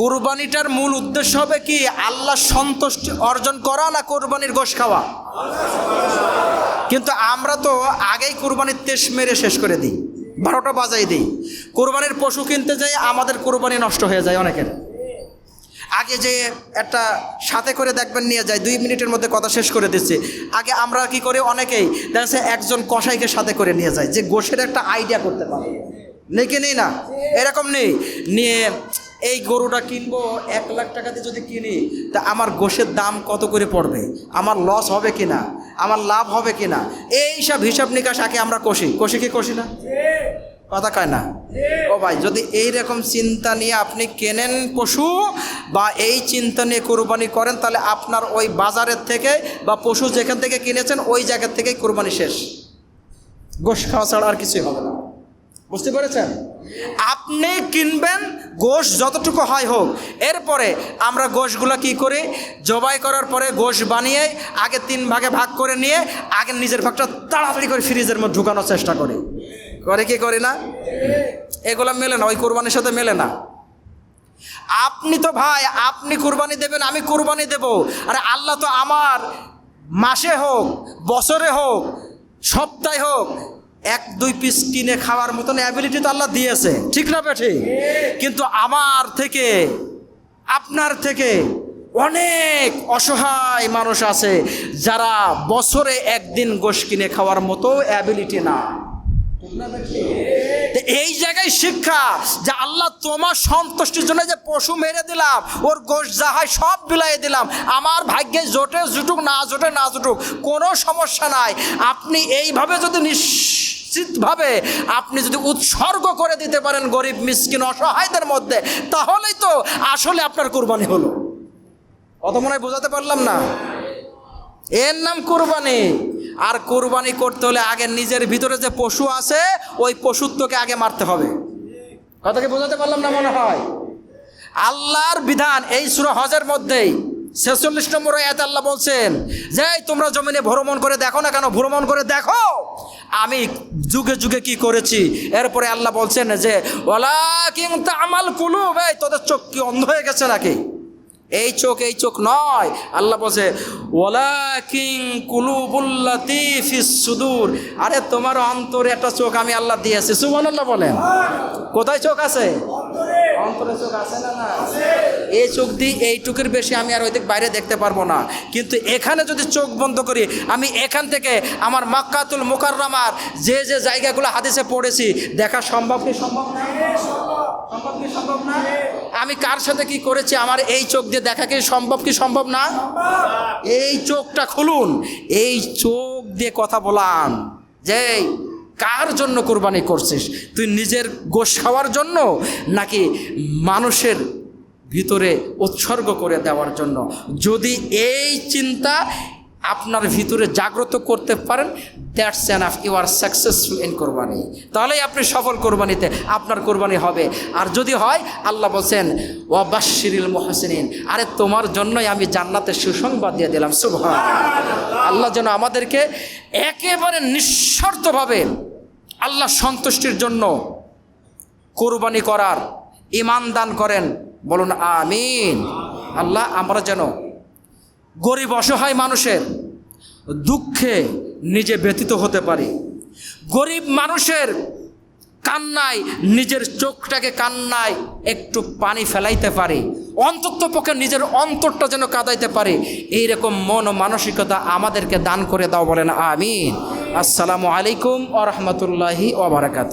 কোরবানিটার মূল উদ্দেশ্য হবে কি? আল্লাহ সন্তুষ্টি অর্জন করা না কোরবানির গোশ খাওয়া? কিন্তু আমরা তো আগেই কোরবানির তেস মেরে শেষ করে দিই, বারোটা বাজাই দিই। কোরবানির পশু কিনতে যাই, আমাদের কোরবানি নষ্ট হয়ে যায় অনেকের। আগে যে একটা সাথে করে দেখবেন নিয়ে যায়, দুই মিনিটের মধ্যে কথা শেষ করে দিচ্ছে। আগে আমরা কি করি অনেকেই? দেখা একজন কসাইকে সাথে করে নিয়ে যায়, যে গোশের একটা আইডিয়া করতে পারে। নেই কি নেই না? এরকম নেই। নিয়ে এই গরুটা কিনবো, এক লাখ টাকাতে যদি কিনি, তা আমার গোশের দাম কত করে পড়বে? আমার লস হবে কি না আমার লাভ হবে কি না এই সব হিসাব নিকাশ আগে আমরা কষি। কষি কি কষি না? কথা কয় না? ও ভাই, যদি এই রকম চিন্তা নিয়ে আপনি কেনেন পশু বা এই চিন্তা নিয়ে কোরবানি করেন, তাহলে আপনার ওই বাজারের থেকে বা পশু যেখান থেকে কিনেছেন, ওই জায়গার থেকেই কোরবানি শেষ। গোশ খাওয়া ছাড়া আর কিছুই হবে না। বুঝতে পেরেছেন? আপনি কিনবেন গোশ যতটুকু হয় হোক। এরপরে আমরা গোশগুলো কি করি? জবাই করার পরে গোশ বানিয়ে আগে তিন ভাগে ভাগ করে নিয়ে আগে নিজের ভাগটা তাড়াতাড়ি করে ফ্রিজের মধ্যে ঢুকানোর চেষ্টা করি। করে কি করি না? এগুলো মেলে না, ওই কোরবানির সাথে মেলে না। আপনি তো ভাই, আপনি কুরবানি দেবেন, আমি কুরবানি দেব। আরে আল্লাহ তো আমার মাসে হোক, বছরে হোক, সপ্তাহে হোক এক, দুই পিস কিনে খাওয়ার মতন অ্যাবিলিটি তো আল্লাহ দিয়েছে। ঠিক না বেঠি? কিন্তু আমার থেকে, আপনার থেকে অনেক অসহায় মানুষ আছে যারা বছরে একদিন গোশ কিনে খাওয়ার মতো অ্যাবিলিটি না। এই জায়গায় শিক্ষা যে আল্লাহ তোমার সন্তুষ্টির জন্য যে পশু মেরে দিলাম, ওর গোশ যা হয় সব বিলাইয়ে দিলাম, আমার ভাগ্যে জোটে জুটুক, না জোটে না জুটুক, কোনো সমস্যা নাই। আপনি এইভাবে যদি নিশ্চিতভাবে আপনি যদি উৎসর্গ করে দিতে পারেন গরিব, মিসকিন, অসহায়দের মধ্যে, তাহলেই তো আসলে আপনার কোরবানি হলো। অত মনে হয় বোঝাতে পারলাম না? এর নাম কোরবানি। আর কোরবানি করতে হলে আগে নিজের ভিতরে যে পশু আছে, ওই পশুত্বকে আগে মারতে হবে। কথাকে বোঝাতে পারলাম না মনে হয়? আল্লাহর বিধান এই সুরা হজের মধ্যেই। ছেচল্লিশ নম্বর এত আল্লাহ বলছেন যে তোমরা জমিনে ভ্রমণ করে দেখো না কেন, ভ্রমণ করে দেখো। আমি যুগে যুগে কি করেছি? এরপরে আল্লাহ বলছেন যে ওলা কিন্তু আমাল কুলু ভাই তোদের চোখ কি অন্ধ হয়ে গেছে নাকি? এই চোখ এই চোখ নয়। আল্লাহ বলছে ওলা কিং কুলুবুল্লাতি ফিস সুদূর আরে তোমার অন্তরে একটা চোখ আমি আল্লাহ দিয়েছি। সুবহান আল্লাহ বলেন। কোথায় চোখ আছে? অন্তরে। চোখ আছে না না এই চোখ দিয়ে এইটুকুর বেশি আমি আর ওইদিক বাইরে দেখতে পারব না। কিন্তু এখানে যদি চোখ বন্ধ করি, আমি এখান থেকে আমার মাক্কাতুল মোকাররামার যে যে জায়গাগুলো হাদিসে পড়েছি, দেখা সম্ভব কি সম্ভব না? আমি কার সাথে কি করেছি, আমার এই চোখ দিয়ে দেখা কি সম্ভব কি সম্ভব না? এই চোখটা খুলুন, এই চোখ দিয়ে কথা বলান। যে কার জন্য কোরবানি করছিস? তুই নিজের গোশ খাওয়ার জন্য নাকি মানুষের ভিতরে উৎসর্গ করে দেওয়ার জন্য। যদি এই চিন্তা আপনার ভিতরে জাগ্রত করতে পারেন that's enough you are successful in কোরবানি। তাহলেই আপনি সফল কোরবানিতে, আপনার কোরবানি হবে। আর যদি হয়, আল্লাহ বলছেন ওয়াবাশিরিল মোহাসিন আরে, তোমার জন্যই আমি জান্নাতের সুসংবাদ দিয়ে দিলাম শুভ আল্লাহ যেন আমাদেরকে একেবারে নিঃশর্তভাবে আল্লাহ সন্তুষ্টির জন্য কোরবানি করার ইমান দান করেন। বলুন, আমিন। আল্লাহ আমরা যেন গরিব অসহায় মানুষের দুঃখে নিজে ব্যতীত হতে পারি। গরিব মানুষের কান্নায়, নিজের চোখটাকে কান্নায় একটু পানি ফেলাইতে পারি। অন্তত পক্ষে নিজের অন্তরটা যেন কাঁদাইতে পারে। এইরকম মন ও মানসিকতা আমাদেরকে দান করে দাও বলেন, আমিন। আসসালামু আলাইকুম আ রহমতুল্লাহি ওবরাকাত